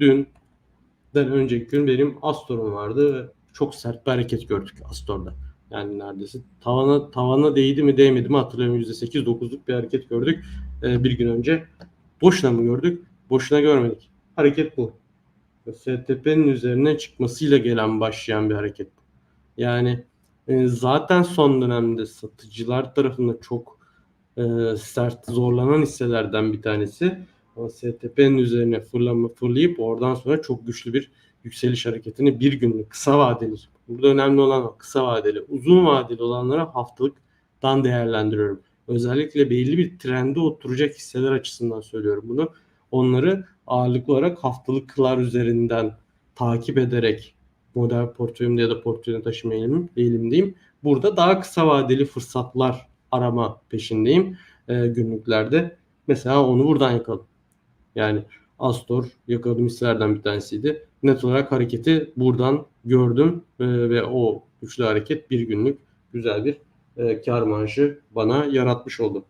dünden önceki gün benim Astor'um vardı ve çok sert bir hareket gördük Astor'da. Yani neredeyse tavana tavana değdi mi değmedi mi hatırlamıyorum %8-9'luk bir hareket gördük e, bir gün önce. Boşuna mı gördük? Boşuna görmedik. Hareket bu. STP'nin üzerine çıkmasıyla gelen başlayan bir hareket bu. Yani e, zaten son dönemde satıcılar tarafından çok e, sert zorlanan hisselerden bir tanesi. STP'nin üzerine fırlama fırlayıp oradan sonra çok güçlü bir yükseliş hareketini bir günlük kısa vadeli. Burada önemli olan kısa vadeli. Uzun vadeli olanlara haftalıktan değerlendiriyorum. Özellikle belli bir trende oturacak hisseler açısından söylüyorum bunu. Onları ağırlıklı olarak haftalıklar üzerinden takip ederek model portföyümde ya da portföyüne taşıma eğilim, eğilimdeyim. Burada daha kısa vadeli fırsatlar arama peşindeyim e, günlüklerde. Mesela onu buradan yakaladım. Yani Astor yakaladığım hisselerden bir tanesiydi. Net olarak hareketi buradan gördüm e, ve o güçlü hareket bir günlük güzel bir e, kar marjı bana yaratmış oldu.